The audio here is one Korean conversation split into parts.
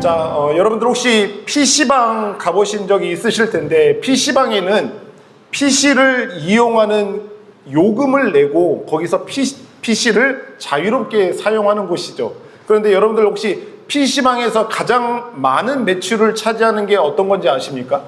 자, 어, 여러분들 혹시 PC방 가보신 적이 있으실 텐데, PC방에는 PC를 이용하는 요금을 내고 거기서 PC를 자유롭게 사용하는 곳이죠. 그런데 여러분들 혹시 PC방에서 가장 많은 매출을 차지하는 게 어떤 건지 아십니까?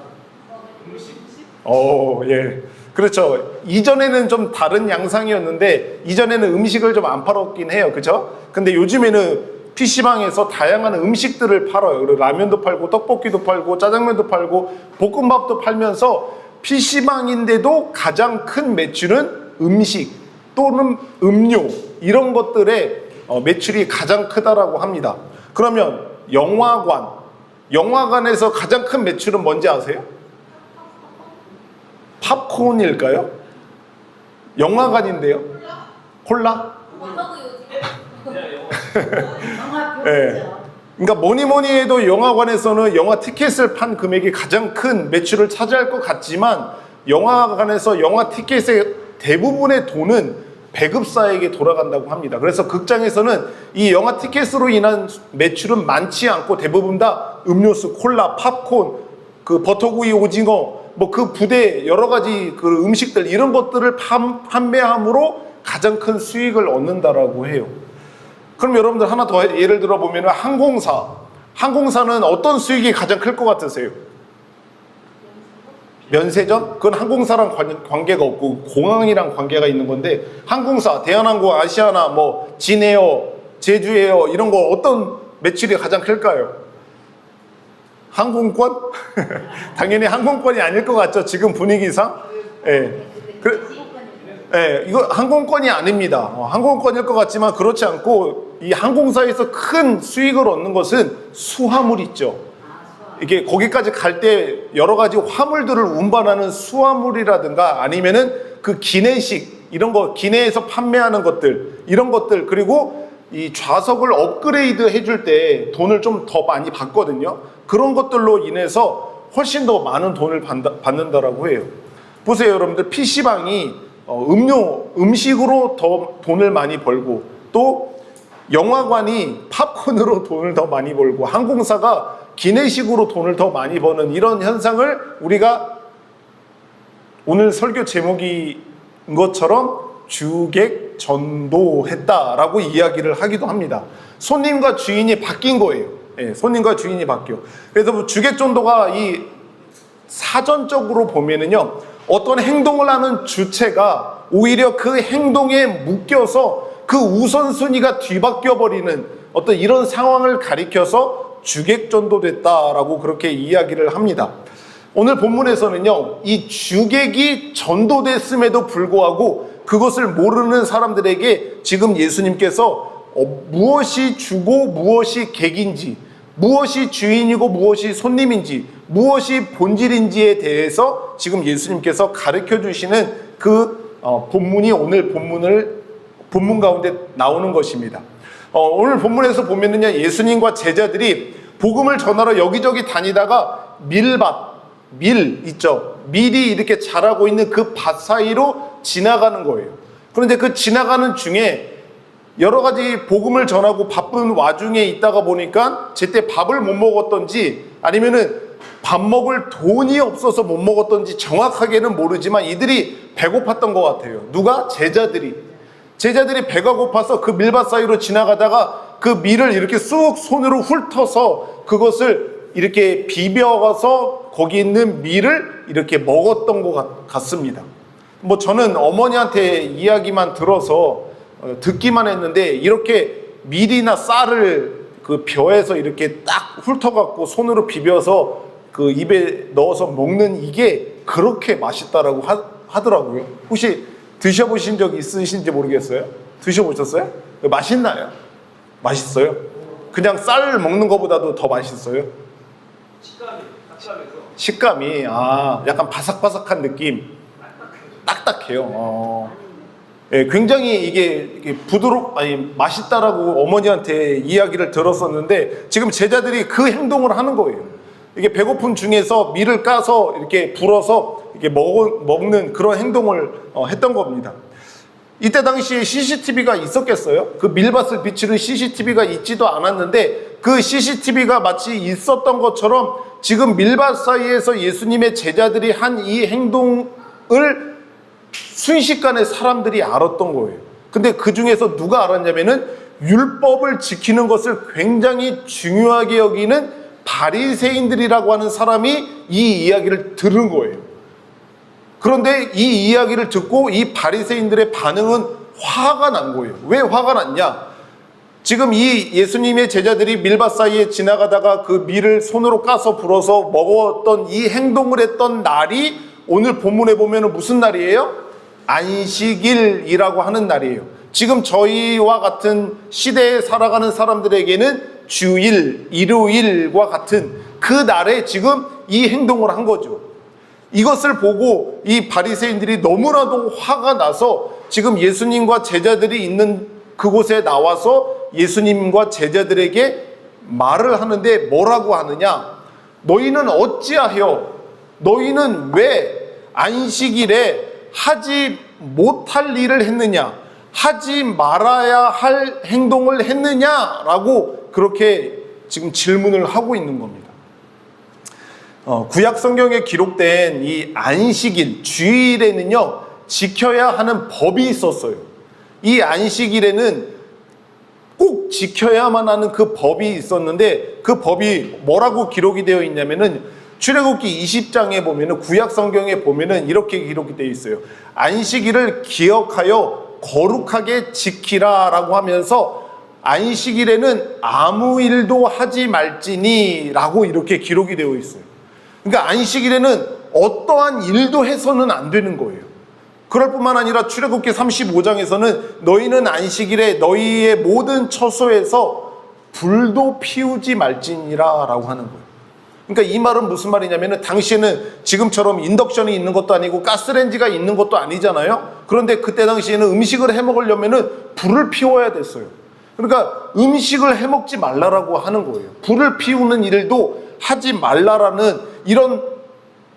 어, 예. 그렇죠. 이전에는 좀 다른 양상이었는데, 이전에는 음식을 좀 안 팔았긴 해요. 그죠? 근데 요즘에는 PC방에서 다양한 음식들을 팔아요. 그리고 라면도 팔고, 떡볶이도 팔고, 짜장면도 팔고, 볶음밥도 팔면서 PC방인데도 가장 큰 매출은 음식 또는 음료, 이런 것들의 어, 매출이 가장 크다라고 합니다. 그러면 영화관, 영화관에서 가장 큰 매출은 뭔지 아세요? 팝콘일까요? 영화관인데요. 콜라? 예. 그러니까 뭐니 뭐니 해도 영화관에서는 영화 티켓을 판 금액이 가장 큰 매출을 차지할 것 같지만 영화관에서 영화 티켓의 대부분의 돈은 배급사에게 돌아간다고 합니다. 그래서 극장에서는 이 영화 티켓으로 인한 매출은 많지 않고 대부분 다 음료수, 콜라, 팝콘, 그 버터구이 오징어, 뭐 그 부대 여러 가지 그 음식들 이런 것들을 판, 판매함으로 가장 큰 수익을 얻는다라고 해요. 그럼 여러분들 하나 더 예를 들어 보면 항공사. 항공사는 어떤 수익이 가장 클 것 같으세요? 면세점? 그건 항공사랑 관, 관계가 없고 공항이랑 관계가 있는 건데 항공사, 대한항공, 아시아나, 뭐 진에어, 제주에어 이런 거 어떤 매출이 가장 클까요? 항공권? 당연히 항공권이 아닐 것 같죠. 지금 분위기상. 예. 그, 예, 이거 항공권이 아닙니다. 어, 항공권일 것 같지만 그렇지 않고 이 항공사에서 큰 수익을 얻는 것은 수화물 있죠. 이게 거기까지 갈 때 여러 가지 화물들을 운반하는 수화물이라든가 아니면은 그 기내식 이런 거 기내에서 판매하는 것들 이런 것들 그리고 이 좌석을 업그레이드 해줄 때 돈을 좀 더 많이 받거든요. 그런 것들로 인해서 훨씬 더 많은 돈을 받는다, 받는다라고 해요. 보세요, 여러분들 PC방이 어, 음료 음식으로 더 돈을 많이 벌고 또 영화관이 팝콘으로 돈을 더 많이 벌고 항공사가 기내식으로 돈을 더 많이 버는 이런 현상을 우리가 오늘 설교 제목인 것처럼 주객 전도했다라고 이야기를 하기도 합니다. 손님과 주인이 바뀐 거예요. 예, 손님과 주인이 바뀌어. 그래서 뭐 주객 전도가 이 사전적으로 보면은요, 어떤 행동을 하는 주체가 오히려 그 행동에 묶여서 그 우선순위가 뒤바뀌어 버리는 어떤 이런 상황을 가리켜서 주객전도 됐다라고 그렇게 이야기를 합니다. 오늘 본문에서는요, 이 주객이 전도됐음에도 불구하고 그것을 모르는 사람들에게 지금 예수님께서 어, 무엇이 주고 무엇이 객인지, 무엇이 주인이고 무엇이 손님인지, 무엇이 본질인지에 대해서 지금 예수님께서 가르쳐 주시는 그 어, 본문이 오늘 본문을 본문 가운데 나오는 것입니다. 어, 오늘 본문에서 보면은요, 예수님과 제자들이 복음을 전하러 여기저기 다니다가 밀밭, 밀 있죠. 밀이 이렇게 자라고 있는 그 밭 사이로 지나가는 거예요. 그런데 그 지나가는 중에 여러 가지 복음을 전하고 바쁜 와중에 있다가 보니까 제때 밥을 못 먹었던지 아니면은 밥 먹을 돈이 없어서 못 먹었던지 정확하게는 모르지만 이들이 배고팠던 것 같아요. 누가? 제자들이. 제자들이 배가 고파서 그 밀밭 사이로 지나가다가 그 밀을 이렇게 쑥 손으로 훑어서 그것을 이렇게 비벼가서 거기 있는 밀을 이렇게 먹었던 것 같- 같습니다. 뭐 저는 어머니한테 이야기만 들어서 어, 듣기만 했는데 이렇게 밀이나 쌀을 그 벼에서 이렇게 딱 훑어갖고 손으로 비벼서 그 입에 넣어서 먹는 이게 그렇게 맛있다라고 하, 하더라고요. 혹시 드셔보신 적 있으신지 모르겠어요? 드셔보셨어요? 맛있나요? 맛있어요? 그냥 쌀 먹는 것보다도 더 맛있어요? 식감이 아 약간 바삭바삭한 느낌 딱딱해요. 어. 예, 굉장히 이게 부드럽 아니 맛있다라고 어머니한테 이야기를 들었었는데 지금 제자들이 그 행동을 하는 거예요. 이게 배고픈 중에서 밀을 까서 이렇게 불어서 이렇게 먹, 먹는 그런 행동을 어, 했던 겁니다. 이때 당시에 CCTV가 있었겠어요? 그 밀밭을 비추는 CCTV가 있지도 않았는데 그 CCTV가 마치 있었던 것처럼 지금 밀밭 사이에서 예수님의 제자들이 한 이 행동을 순식간에 사람들이 알았던 거예요. 근데 그 중에서 누가 알았냐면은 율법을 지키는 것을 굉장히 중요하게 여기는 바리새인들이라고 하는 사람이 이 이야기를 들은 거예요. 그런데 이 이야기를 듣고 이 바리새인들의 반응은 화가 난 거예요. 왜 화가 났냐? 지금 이 예수님의 제자들이 밀밭 사이에 지나가다가 그 밀을 손으로 까서 불어서 먹었던 이 행동을 했던 날이 오늘 본문에 보면 무슨 날이에요? 안식일이라고 하는 날이에요. 지금 저희와 같은 시대에 살아가는 사람들에게는 주일, 일요일과 같은 그 날에 지금 이 행동을 한 거죠. 이것을 보고 이 바리새인들이 너무나도 화가 나서 지금 예수님과 제자들이 있는 그곳에 나와서 예수님과 제자들에게 말을 하는데 뭐라고 하느냐? 너희는 어찌하여 너희는 왜 안식일에 하지 못할 일을 했느냐? 하지 말아야 할 행동을 했느냐라고 그렇게 지금 질문을 하고 있는 겁니다. 어, 구약 성경에 기록된 이 안식일, 주일에는요, 지켜야 하는 법이 있었어요. 이 안식일에는 꼭 지켜야만 하는 그 법이 있었는데 그 법이 뭐라고 기록이 되어 있냐면은 출애굽기 20장에 보면은 구약 성경에 보면은 이렇게 기록이 되어 있어요. 안식일을 기억하여 거룩하게 지키라라고 하면서 안식일에는 아무 일도 하지 말지니라고 이렇게 기록이 되어 있어요. 그러니까 안식일에는 어떠한 일도 해서는 안 되는 거예요. 그럴 뿐만 아니라 출애굽기 35장에서는 너희는 안식일에 너희의 모든 처소에서 불도 피우지 말지니라라고 하는 거예요. 그러니까 이 말은 무슨 말이냐면은 당시에는 지금처럼 인덕션이 있는 것도 아니고 가스레인지가 있는 것도 아니잖아요. 그런데 그때 당시에는 음식을 해 먹으려면은 불을 피워야 됐어요. 그러니까 음식을 해 먹지 말라라고 하는 거예요. 불을 피우는 일도 하지 말라라는 이런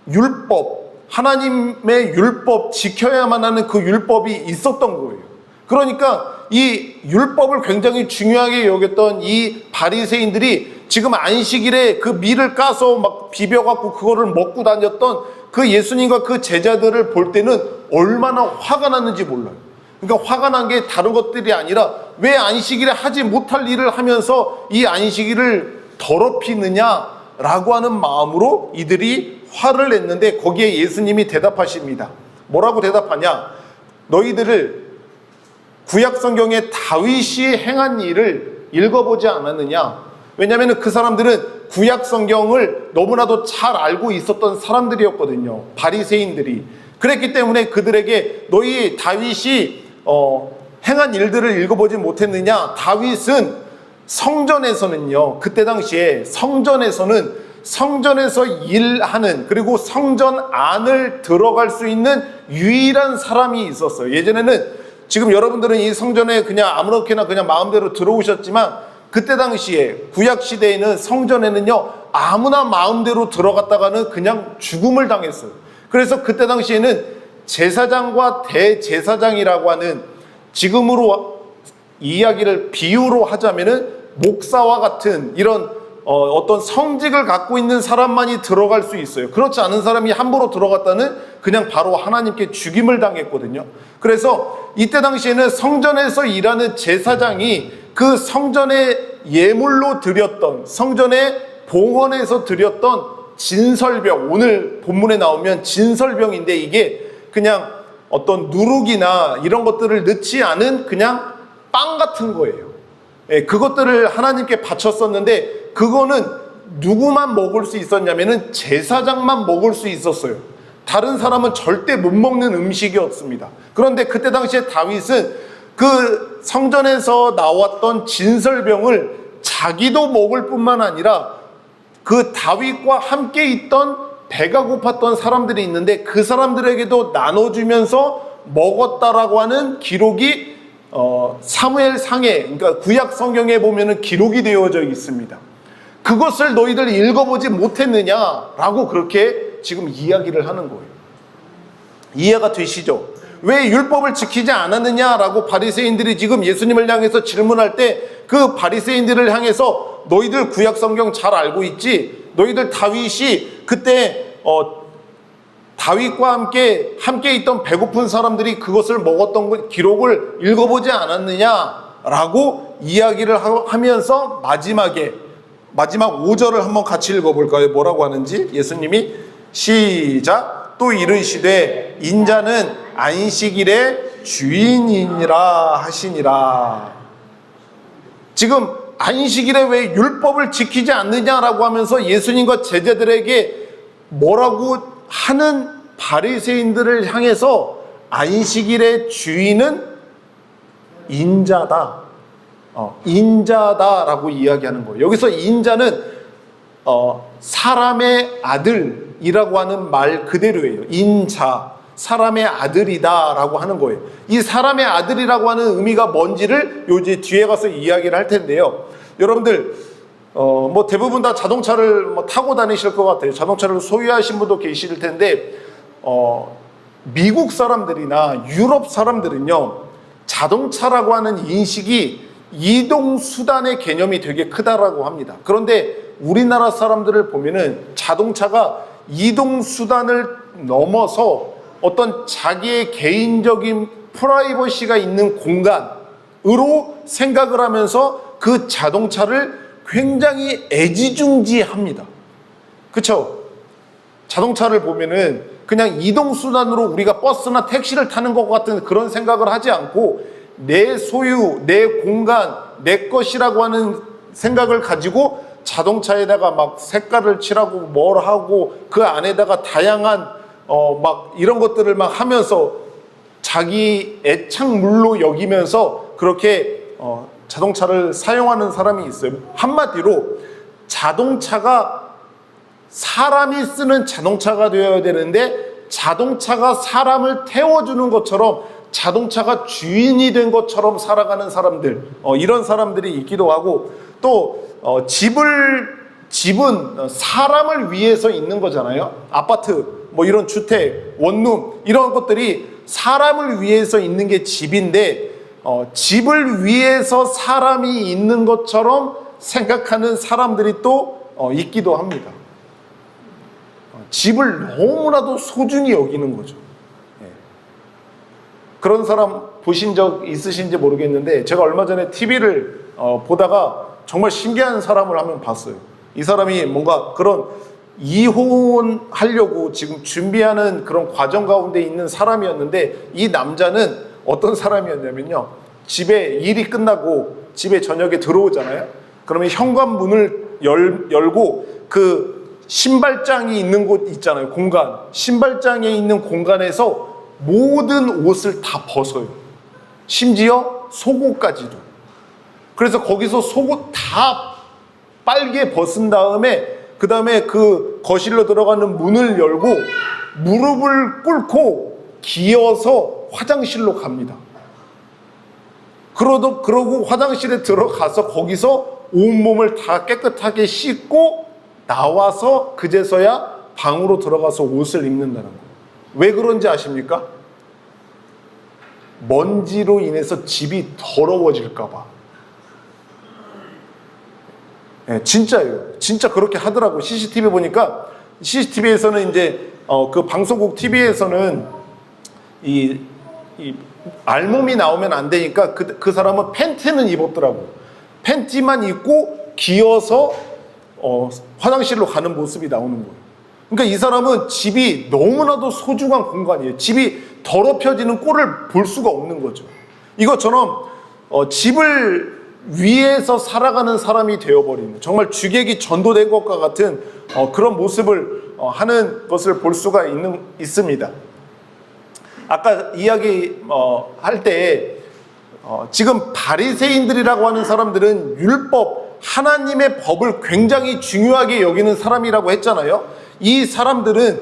율법, 하나님의 율법 지켜야만 하는 그 율법이 있었던 거예요. 그러니까 이 율법을 굉장히 중요하게 여겼던 이 바리새인들이 지금 안식일에 그 밀을 까서 막 비벼갖고 그거를 먹고 다녔던 그 예수님과 그 제자들을 볼 때는 얼마나 화가 났는지 몰라요. 그러니까 화가 난 게 다른 것들이 아니라 왜 안식일에 하지 못할 일을 하면서 이 안식일을 더럽히느냐라고 하는 마음으로 이들이 화를 냈는데 거기에 예수님이 대답하십니다. 뭐라고 대답하냐? 너희들을 구약 성경에 다윗이 행한 일을 읽어보지 않았느냐? 왜냐하면 그 사람들은 구약 성경을 너무나도 잘 알고 있었던 사람들이었거든요. 바리새인들이. 그랬기 때문에 그들에게 너희 다윗이 어, 행한 일들을 읽어보지 못했느냐? 다윗은 성전에서는요. 그때 당시에 성전에서는 성전에서 일하는 그리고 성전 안을 들어갈 수 있는 유일한 사람이 있었어요. 예전에는 지금 여러분들은 이 성전에 그냥 아무렇게나 그냥 마음대로 들어오셨지만 그때 당시에 구약 시대에는 성전에는요 아무나 마음대로 들어갔다가는 그냥 죽음을 당했어요. 그래서 그때 당시에는 제사장과 대제사장이라고 하는 지금으로 이야기를 비유로 하자면은 목사와 같은 이런 어, 떤 성직을 갖고 있는 사람만이 들어갈 수 있어요. 그렇지 않은 사람이 함부로 들어갔다는 그냥 바로 하나님께 죽임을 당했거든요. 그래서 이때 당시에는 성전에서 일하는 제사장이 그 성전에 예물로 드렸던 성전의 봉헌에서 드렸던 진설병 오늘 본문에 나오면 진설병인데 이게 그냥 어떤 누룩이나 이런 것들을 넣지 않은 그냥 빵 같은 거예요. 예, 그것들을 하나님께 바쳤었는데 그거는 누구만 먹을 수 있었냐면은 제사장만 먹을 수 있었어요. 다른 사람은 절대 못 먹는 음식이었습니다. 그런데 그때 당시에 다윗은 그 성전에서 나왔던 진설병을 자기도 먹을 뿐만 아니라 그 다윗과 함께 있던 배가 고팠던 사람들이 있는데 그 사람들에게도 나눠주면서 먹었다라고 하는 기록이 어, 사무엘 상에 그러니까 구약 성경에 보면은 기록이 되어져 있습니다. 그것을 너희들 읽어보지 못했느냐라고 그렇게 지금 이야기를 하는 거예요. 이해가 되시죠? 왜 율법을 지키지 않았느냐라고 바리새인들이 지금 예수님을 향해서 질문할 때 그 바리새인들을 향해서 너희들 구약 성경 잘 알고 있지? 너희들 다윗이 그때 어 다윗과 함께 함께 있던 배고픈 사람들이 그것을 먹었던 그 기록을 읽어보지 않았느냐라고 이야기를 하- 하면서 마지막에 마지막 5절을 한번 같이 읽어볼까요? 뭐라고 하는지? 예수님이 시작. 또 이르시되 인자는 안식일의 주인이니라 하시니라. 지금 안식일에 왜 율법을 지키지 않느냐라고 하면서 예수님과 제자들에게 뭐라고 하는 바리새인들을 향해서 안식일의 주인은 인자다. 어, 인자다라고 이야기하는 거예요. 여기서 인자는 어, 사람의 아들이라고 하는 말 그대로예요. 인자, 사람의 아들이다라고 하는 거예요. 이 사람의 아들이라고 하는 의미가 뭔지를 요지 뒤에 가서 이야기를 할 텐데요. 여러분들 어, 뭐 대부분 다 자동차를 뭐 타고 다니실 것 같아요. 자동차를 소유하신 분도 계실 텐데 어, 미국 사람들이나 유럽 사람들은요 자동차라고 하는 인식이 이동 수단의 개념이 되게 크다라고 합니다. 그런데 우리나라 사람들을 보면은 자동차가 이동 수단을 넘어서 어떤 자기의 개인적인 프라이버시가 있는 공간으로 생각을 하면서 그 자동차를 굉장히 애지중지합니다. 그렇죠? 자동차를 보면은 그냥 이동 수단으로 우리가 버스나 택시를 타는 것 같은 그런 생각을 하지 않고 내 소유, 내 공간, 내 것이라고 하는 생각을 가지고 자동차에다가 막 색깔을 칠하고 뭘 하고 그 안에다가 다양한 어 막 이런 것들을 막 하면서 자기 애착물로 여기면서 그렇게 어 자동차를 사용하는 사람이 있어요. 한마디로 자동차가 사람이 쓰는 자동차가 되어야 되는데 자동차가 사람을 태워주는 것처럼 자동차가 주인이 된 것처럼 살아가는 사람들 어, 이런 사람들이 있기도 하고 또 어, 집을 집은 어, 사람을 위해서 있는 거잖아요 아파트 뭐 이런 주택 원룸 이런 것들이 사람을 위해서 있는 게 집인데 어, 집을 위해서 사람이 있는 것처럼 생각하는 사람들이 또 어, 있기도 합니다. 어, 집을 너무나도 소중히 여기는 거죠. 예. 그런 사람 보신 적 있으신지 모르겠는데 제가 얼마 전에 TV를 보다가 정말 신기한 사람을 한번 봤어요. 이 사람이 뭔가 그런 이혼하려고 지금 준비하는 그런 과정 가운데 있는 사람이었는데 이 남자는 어떤 사람이었냐면요. 집에 일이 끝나고 집에 저녁에 들어오잖아요. 그러면 현관문을 열, 열고 그 신발장이 있는 곳 있잖아요. 공간. 신발장에 있는 공간에서 모든 옷을 다 벗어요. 심지어 속옷까지도. 그래서 거기서 속옷 다 빨개 벗은 다음에 그 다음에 그 거실로 들어가는 문을 열고 무릎을 꿇고 기어서 화장실로 갑니다. 그러도 그러고 화장실에 들어가서 거기서 온몸을 다 깨끗하게 씻고 나와서 그제서야 방으로 들어가서 옷을 입는다는 거예요. 왜 그런지 아십니까? 먼지로 인해서 집이 더러워질까봐. 예, 진짜예요. 진짜 그렇게 하더라고. CCTV 보니까 CCTV에서는 이제 어, 그 방송국 TV에서는 이, 이 알몸이 나오면 안 되니까 그, 그 사람은 팬티는 입었더라고. 팬티만 입고 기어서 어, 화장실로 가는 모습이 나오는 거예요. 그러니까 이 사람은 집이 너무나도 소중한 공간이에요. 집이 더럽혀지는 꼴을 볼 수가 없는 거죠. 이것처럼 어, 집을 위에서 살아가는 사람이 되어버리는 정말 주객이 전도된 것과 같은 어, 그런 모습을 어, 하는 것을 볼 수가 있는, 있습니다. 아까 이야기 어, 할때 어, 지금 바리새인들이라고 하는 사람들은 율법 하나님의 법을 굉장히 중요하게 여기는 사람이라고 했잖아요. 이 사람들은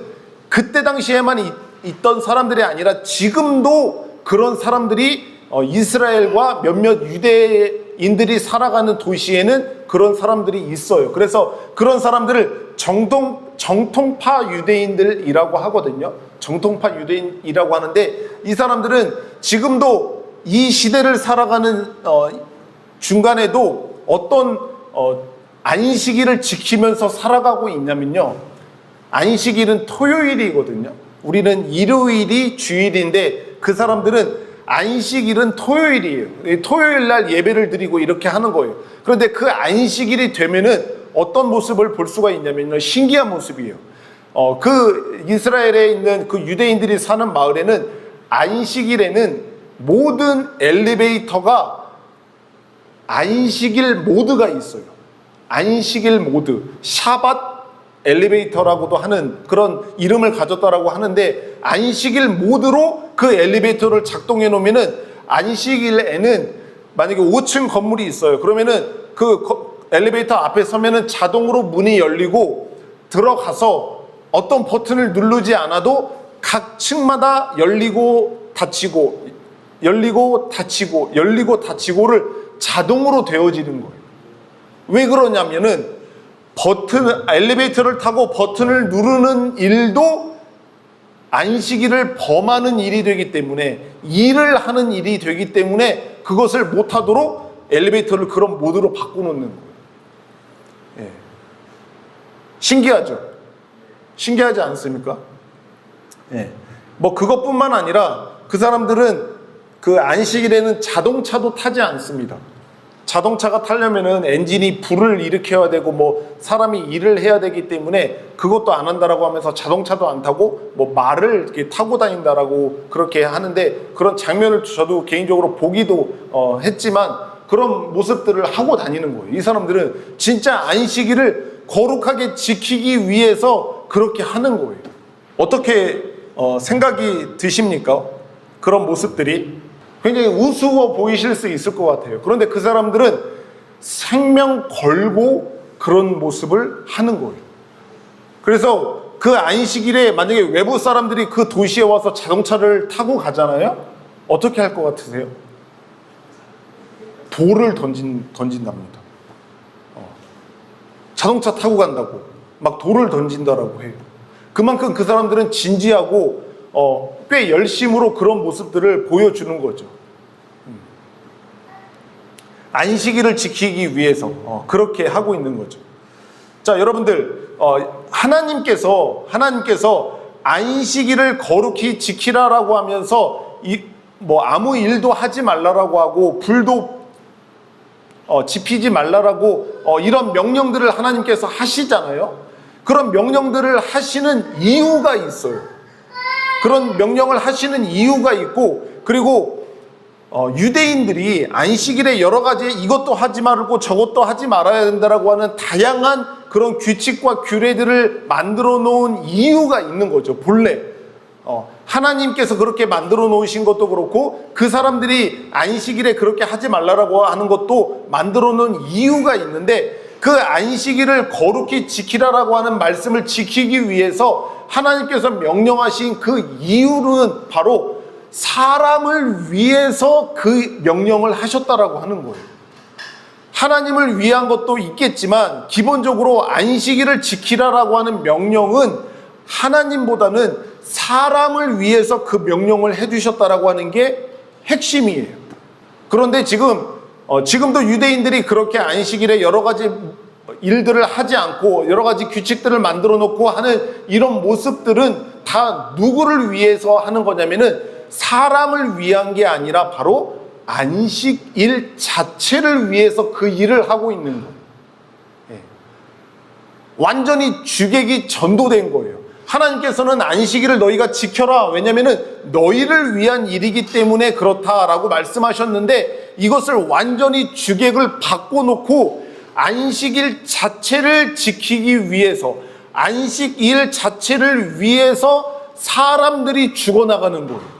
그때 당시에만 있, 있던 사람들이 아니라 지금도 그런 사람들이 어, 이스라엘과 몇몇 유대인들이 살아가는 도시에는 그런 사람들이 있어요. 그래서 그런 사람들을 정통 정통파 유대인들이라고 하거든요. 정통파 유대인이라고 하는데 이 사람들은 지금도 이 시대를 살아가는 어, 중간에도 어떤 어, 안식일을 지키면서 살아가고 있냐면요. 안식일은 토요일이거든요. 우리는 일요일이 주일인데 그 사람들은 안식일은 토요일이에요. 이 토요일 날 예배를 드리고 이렇게 하는 거예요. 그런데 그 안식일이 되면은 어떤 모습을 볼 수가 있냐면요. 신기한 모습이에요. 어, 그 이스라엘에 있는 그 유대인들이 사는 마을에는 안식일에는 모든 엘리베이터가 안식일 모드가 있어요. 안식일 모드, 샤밧 엘리베이터라고도 하는 그런 이름을 가졌다라고 하는데 안식일 모드로 그 엘리베이터를 작동해 놓으면은 안식일에는 만약에 5층 건물이 있어요. 그러면은 그 거- 엘리베이터 앞에 서면은 자동으로 문이 열리고 들어가서 어떤 버튼을 누르지 않아도 각 층마다 열리고 닫히고 열리고 닫히고 열리고 닫히고를 자동으로 되어지는 거예요. 왜 그러냐면은 버튼 엘리베이터를 타고 버튼을 누르는 일도 안식일을 범하는 일이 되기 때문에 일을 하는 일이 되기 때문에 그것을 못하도록 엘리베이터를 그런 모드로 바꿔놓는 거예요. 예. 신기하죠? 신기하지 않습니까? 예. 뭐 그것뿐만 아니라 그 사람들은 그 안식일에는 자동차도 타지 않습니다. 자동차가 타려면은 엔진이 불을 일으켜야 되고 뭐 사람이 일을 해야 되기 때문에 그것도 안 한다라고 하면서 자동차도 안 타고 뭐 말을 이렇게 타고 다닌다라고 그렇게 하는데 그런 장면을 저도 개인적으로 보기도 어, 했지만 그런 모습들을 하고 다니는 거예요. 이 사람들은 진짜 안식일을 거룩하게 지키기 위해서 그렇게 하는 거예요. 어떻게 어, 생각이 드십니까? 그런 모습들이 굉장히 우스워 보이실 수 있을 것 같아요. 그런데 그 사람들은 생명 걸고 그런 모습을 하는 거예요. 그래서 그 안식일에 만약에 외부 사람들이 그 도시에 와서 자동차를 타고 가잖아요. 어떻게 할 것 같으세요? 돌을 던진, 던진답니다. 어. 자동차 타고 간다고 막 돌을 던진다라고 해요. 그만큼 그 사람들은 진지하고 어, 꽤 열심으로 그런 모습들을 보여주는 거죠. 음. 안식일을 지키기 위해서 어, 그렇게 하고 있는 거죠. 자, 여러분들 어, 하나님께서 하나님께서 안식일을 거룩히 지키라라고 하면서 이 뭐 아무 일도 하지 말라라고 하고 불도 어, 지피지 말라라고 어, 이런 명령들을 하나님께서 하시잖아요. 그런 명령들을 하시는 이유가 있어요. 그런 명령을 하시는 이유가 있고 그리고 어, 유대인들이 안식일에 여러 가지 이것도 하지 말고 저것도 하지 말아야 된다라고 하는 다양한 그런 규칙과 규례들을 만들어 놓은 이유가 있는 거죠. 본래. 어, 하나님께서 그렇게 만들어 놓으신 것도 그렇고 그 사람들이 안식일에 그렇게 하지 말라라고 하는 것도 만들어 놓은 이유가 있는데 그 안식일을 거룩히 지키라라고 하는 말씀을 지키기 위해서 하나님께서 명령하신 그 이유는 바로 사람을 위해서 그 명령을 하셨다라고 하는 거예요. 하나님을 위한 것도 있겠지만 기본적으로 안식일을 지키라라고 하는 명령은 하나님보다는 사람을 위해서 그 명령을 해주셨다라고 하는 게 핵심이에요. 그런데 지금 어, 지금도 유대인들이 그렇게 안식일에 여러 가지 일들을 하지 않고 여러 가지 규칙들을 만들어 놓고 하는 이런 모습들은 다 누구를 위해서 하는 거냐면은 사람을 위한 게 아니라 바로 안식일 자체를 위해서 그 일을 하고 있는 거예요. 예. 완전히 주객이 전도된 거예요. 하나님께서는 안식일을 너희가 지켜라. 왜냐면은 너희를 위한 일이기 때문에 그렇다라고 말씀하셨는데 이것을 완전히 주객을 바꿔놓고 안식일 자체를 지키기 위해서 안식일 자체를 위해서 사람들이 죽어나가는 거예요.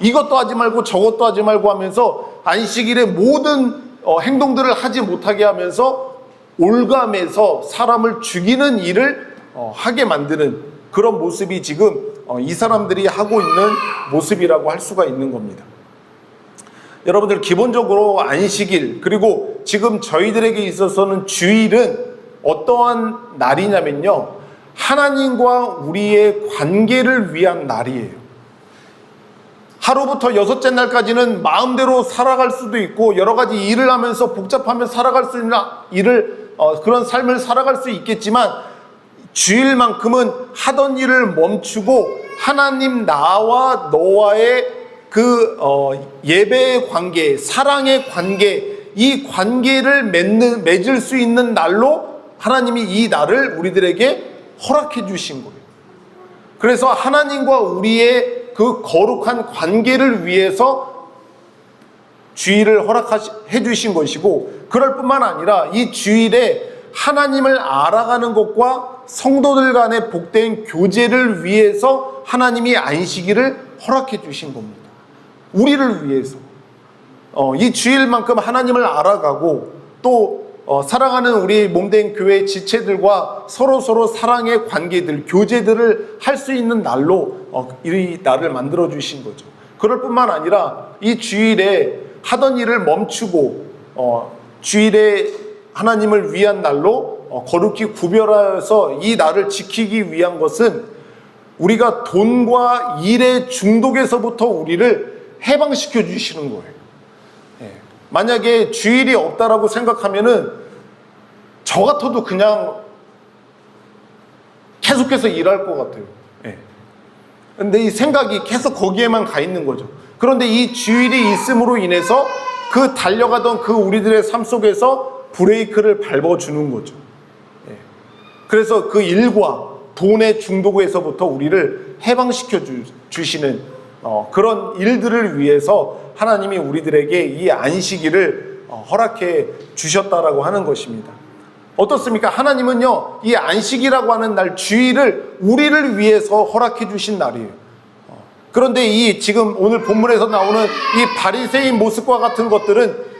이것도 하지 말고 저것도 하지 말고 하면서 안식일의 모든 어, 행동들을 하지 못하게 하면서 올감해서 사람을 죽이는 일을 어, 하게 만드는 그런 모습이 지금 어, 이 사람들이 하고 있는 모습이라고 할 수가 있는 겁니다. 여러분들 기본적으로 안식일 그리고 지금 저희들에게 있어서는 주일은 어떠한 날이냐면요. 하나님과 우리의 관계를 위한 날이에요. 하루부터 여섯째 날까지는 마음대로 살아갈 수도 있고 여러 가지 일을 하면서 복잡하면 살아갈 수 있는 일을 어, 그런 삶을 살아갈 수 있겠지만 주일만큼은 하던 일을 멈추고 하나님 나와 너와의 그 어, 예배의 관계, 사랑의 관계, 이 관계를 맺는, 맺을 수 있는 날로 하나님이 이 날을 우리들에게 허락해 주신 거예요. 그래서 하나님과 우리의 그 거룩한 관계를 위해서 주일을 허락해 주신 것이고 그럴 뿐만 아니라 이 주일에 하나님을 알아가는 것과 성도들 간의 복된 교제를 위해서 하나님이 안식일을 허락해 주신 겁니다. 우리를 위해서. 어, 이 주일만큼 하나님을 알아가고 또 어, 사랑하는 우리 몸된 교회 지체들과 서로 서로 사랑의 관계들, 교제들을 할 수 있는 날로 어, 이 날을 만들어 주신 거죠. 그럴 뿐만 아니라 이 주일에 하던 일을 멈추고 어, 주일에 하나님을 위한 날로 어, 거룩히 구별하여서 이 날을 지키기 위한 것은 우리가 돈과 일의 중독에서부터 우리를 해방시켜 주시는 거예요. 예. 만약에 주일이 없다라고 생각하면은 저 같아도 그냥 계속해서 일할 것 같아요. 예. 근데 이 생각이 계속 거기에만 가 있는 거죠. 그런데 이 주일이 있음으로 인해서 그 달려가던 그 우리들의 삶 속에서 브레이크를 밟아주는 거죠. 예. 그래서 그 일과 돈의 중독에서부터 우리를 해방시켜 주, 주시는 어, 그런 일들을 위해서 하나님이 우리들에게 이 안식일을 어, 허락해 주셨다라고 하는 것입니다. 어떻습니까? 하나님은요, 이 안식이라고 하는 날, 주일을 우리를 위해서 허락해 주신 날이에요. 어, 그런데 이 지금 오늘 본문에서 나오는 이 바리새인 모습과 같은 것들은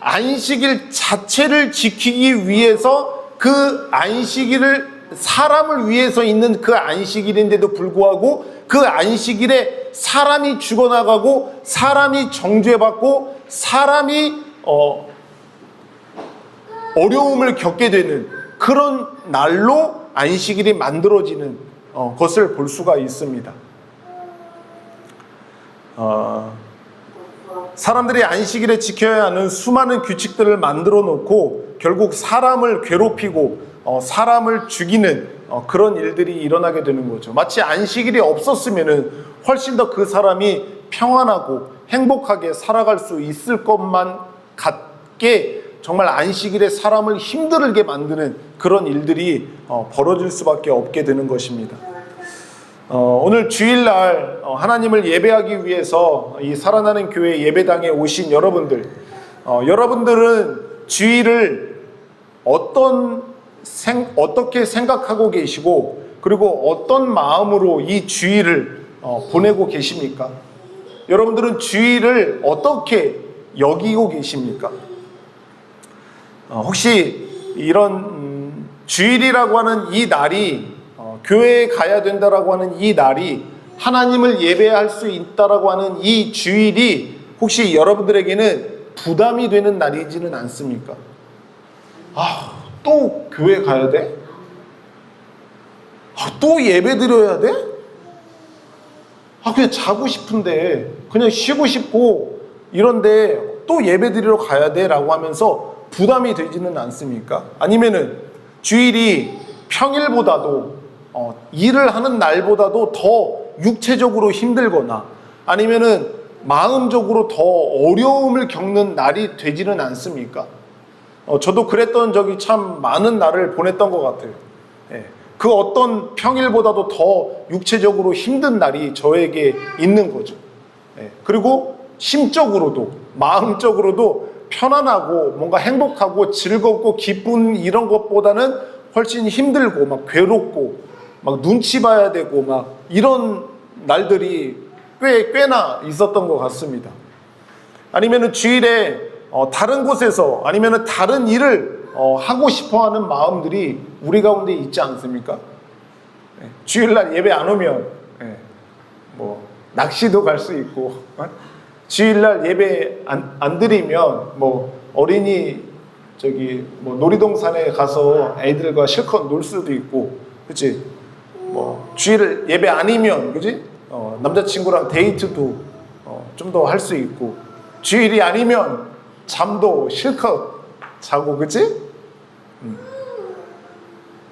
안식일 자체를 지키기 위해서 그 안식일을 사람을 위해서 있는 그 안식일인데도 불구하고 그 안식일에 사람이 죽어나가고 사람이 정죄받고 사람이 어, 어려움을 겪게 되는 그런 날로 안식일이 만들어지는 어, 것을 볼 수가 있습니다. 어, 사람들이 안식일에 지켜야 하는 수많은 규칙들을 만들어 놓고 결국 사람을 괴롭히고 어, 사람을 죽이는 어, 그런 일들이 일어나게 되는 거죠. 마치 안식일이 없었으면은 훨씬 더 그 사람이 평안하고 행복하게 살아갈 수 있을 것만 같게 정말 안식일에 사람을 힘들게 만드는 그런 일들이 어, 벌어질 수밖에 없게 되는 것입니다. 어, 오늘 주일날 어, 하나님을 예배하기 위해서 이 살아나는 교회 예배당에 오신 여러분들, 어, 여러분들은 주일을 어떤 생, 어떻게 생각하고 계시고 그리고 어떤 마음으로 이 주일을 어, 보내고 계십니까? 여러분들은 주일을 어떻게 여기고 계십니까? 어, 혹시 이런 음, 주일이라고 하는 이 날이 어, 교회에 가야 된다라고 하는 이 날이 하나님을 예배할 수 있다라고 하는 이 주일이 혹시 여러분들에게는 부담이 되는 날이지는 않습니까? 아, 또 교회 가야 돼? 아, 또 예배 드려야 돼? 아, 그냥 자고 싶은데, 그냥 쉬고 싶고, 이런데 또 예배 드리러 가야 돼? 라고 하면서 부담이 되지는 않습니까? 아니면은 주일이 평일보다도, 어, 일을 하는 날보다도 더 육체적으로 힘들거나, 아니면은 마음적으로 더 어려움을 겪는 날이 되지는 않습니까? 어, 저도 그랬던 적이 참 많은 날을 보냈던 것 같아요. 예. 그 어떤 평일보다도 더 육체적으로 힘든 날이 저에게 있는 거죠. 예. 그리고 심적으로도, 마음적으로도 편안하고 뭔가 행복하고 즐겁고 기쁜 이런 것보다는 훨씬 힘들고 막 괴롭고 막 눈치 봐야 되고 막 이런 날들이 꽤, 꽤나 있었던 것 같습니다. 아니면은 주일에 어, 다른 곳에서 아니면 다른 일을 어, 하고 싶어 하는 마음들이 우리 가운데 있지 않습니까? 예, 주일날 예배 안 오면 예, 뭐 낚시도 갈 수 있고 어? 주일날 예배 안, 안 드리면 뭐 어린이 저기 뭐 놀이동산에 가서 애들과 실컷 놀 수도 있고 그치 뭐 주일 예배 아니면 그지 어, 남자친구랑 데이트도 어, 좀 더 할 수 있고 주일이 아니면 잠도 실컷 자고 그지? 음.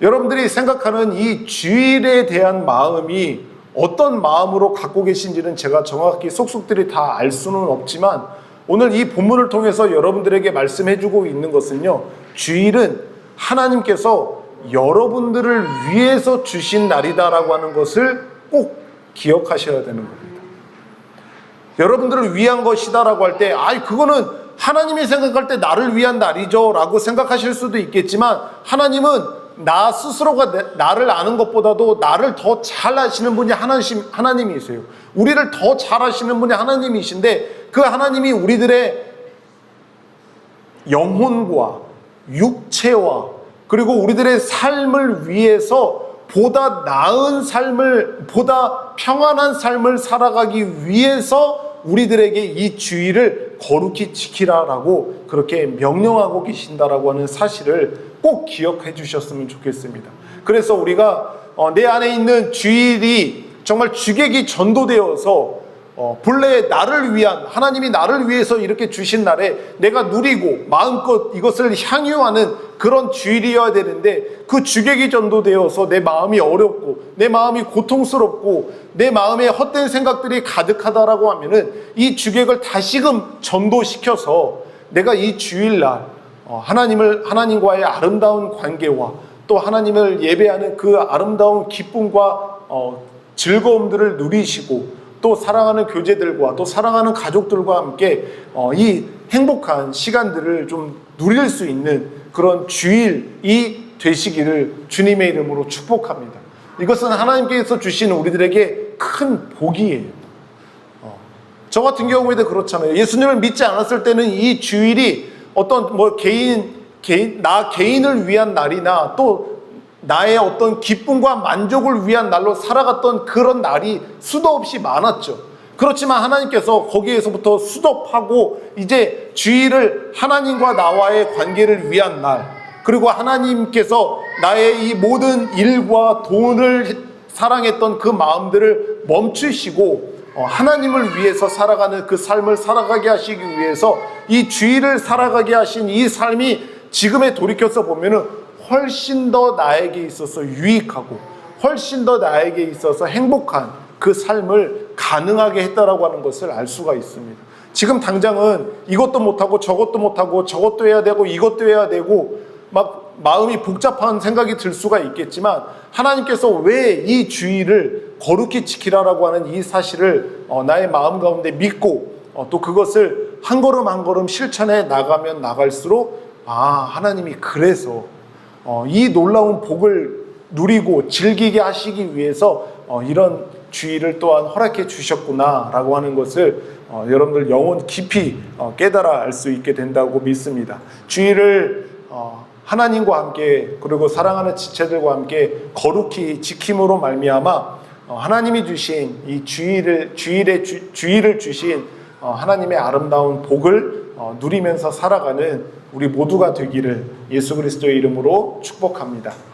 여러분들이 생각하는 이 주일에 대한 마음이 어떤 마음으로 갖고 계신지는 제가 정확히 속속들이 다 알 수는 없지만 오늘 이 본문을 통해서 여러분들에게 말씀해주고 있는 것은요. 주일은 하나님께서 여러분들을 위해서 주신 날이다라고 하는 것을 꼭 기억하셔야 되는 겁니다. 여러분들을 위한 것이다라고 할 때, 아이, 그거는 하나님이 생각할 때 나를 위한 날이죠. 라고 생각하실 수도 있겠지만, 하나님은 나 스스로가 내- 나를 아는 것보다도 나를 더 잘 아시는 분이 하나님, 하나님이세요. 우리를 더 잘 아시는 분이 하나님이신데, 그 하나님이 우리들의 영혼과 육체와 그리고 우리들의 삶을 위해서 보다 나은 삶을 보다 평안한 삶을 살아가기 위해서 우리들에게 이 주의를 거룩히 지키라라고 그렇게 명령하고 계신다라고 하는 사실을 꼭 기억해 주셨으면 좋겠습니다. 그래서 우리가 어, 내 안에 있는 주일이 정말 주객이 전도되어서 어, 본래 나를 위한 하나님이 나를 위해서 이렇게 주신 날에 내가 누리고 마음껏 이것을 향유하는 그런 주일이어야 되는데 그 주객이 전도되어서 내 마음이 어렵고 내 마음이 고통스럽고 내 마음에 헛된 생각들이 가득하다라고 하면은 이 주객을 다시금 전도시켜서 내가 이 주일날 어, 하나님을 하나님과의 아름다운 관계와 또 하나님을 예배하는 그 아름다운 기쁨과 어, 즐거움들을 누리시고 또 사랑하는 교제들과 또 사랑하는 가족들과 함께 어, 이 행복한 시간들을 좀 누릴 수 있는 그런 주일이 되시기를 주님의 이름으로 축복합니다. 이것은 하나님께서 주신 우리들에게 큰 복이에요. 어, 저 같은 경우에도 그렇잖아요. 예수님을 믿지 않았을 때는 이 주일이 어떤 뭐 개인 개인 나 개인을 위한 날이나 또 나의 어떤 기쁨과 만족을 위한 날로 살아갔던 그런 날이 수도 없이 많았죠. 그렇지만 하나님께서 거기에서부터 수dob하고 이제 주일을 하나님과 나와의 관계를 위한 날, 그리고 하나님께서 나의 이 모든 일과 돈을 사랑했던 그 마음들을 멈추시고 어, 하나님을 위해서 살아가는 그 삶을 살아가게 하시기 위해서 이 주일을 살아가게 하신 이 삶이 지금에 돌이켜서 보면은 훨씬 더 나에게 있어서 유익하고 훨씬 더 나에게 있어서 행복한 그 삶을 가능하게 했다라고 하는 것을 알 수가 있습니다. 지금 당장은 이것도 못하고 저것도 못하고 저것도 해야 되고 이것도 해야 되고 막 마음이 복잡한 생각이 들 수가 있겠지만 하나님께서 왜 이 주의를 거룩히 지키라라고 하는 이 사실을 어, 나의 마음 가운데 믿고 어, 또 그것을 한 걸음 한 걸음 실천해 나가면 나갈수록 아 하나님이 그래서 어, 이 놀라운 복을 누리고 즐기게 하시기 위해서 어, 이런 주의를 또한 허락해 주셨구나라고 하는 것을 어, 여러분들 영혼 깊이 어, 깨달아 알 수 있게 된다고 믿습니다. 주의를 어, 하나님과 함께 그리고 사랑하는 지체들과 함께 거룩히 지킴으로 말미암아 어, 하나님이 주신 이 주의를 주일의 주, 주의를 주신 어, 하나님의 아름다운 복을 어, 누리면서 살아가는 우리 모두가 되기를 예수 그리스도의 이름으로 축복합니다.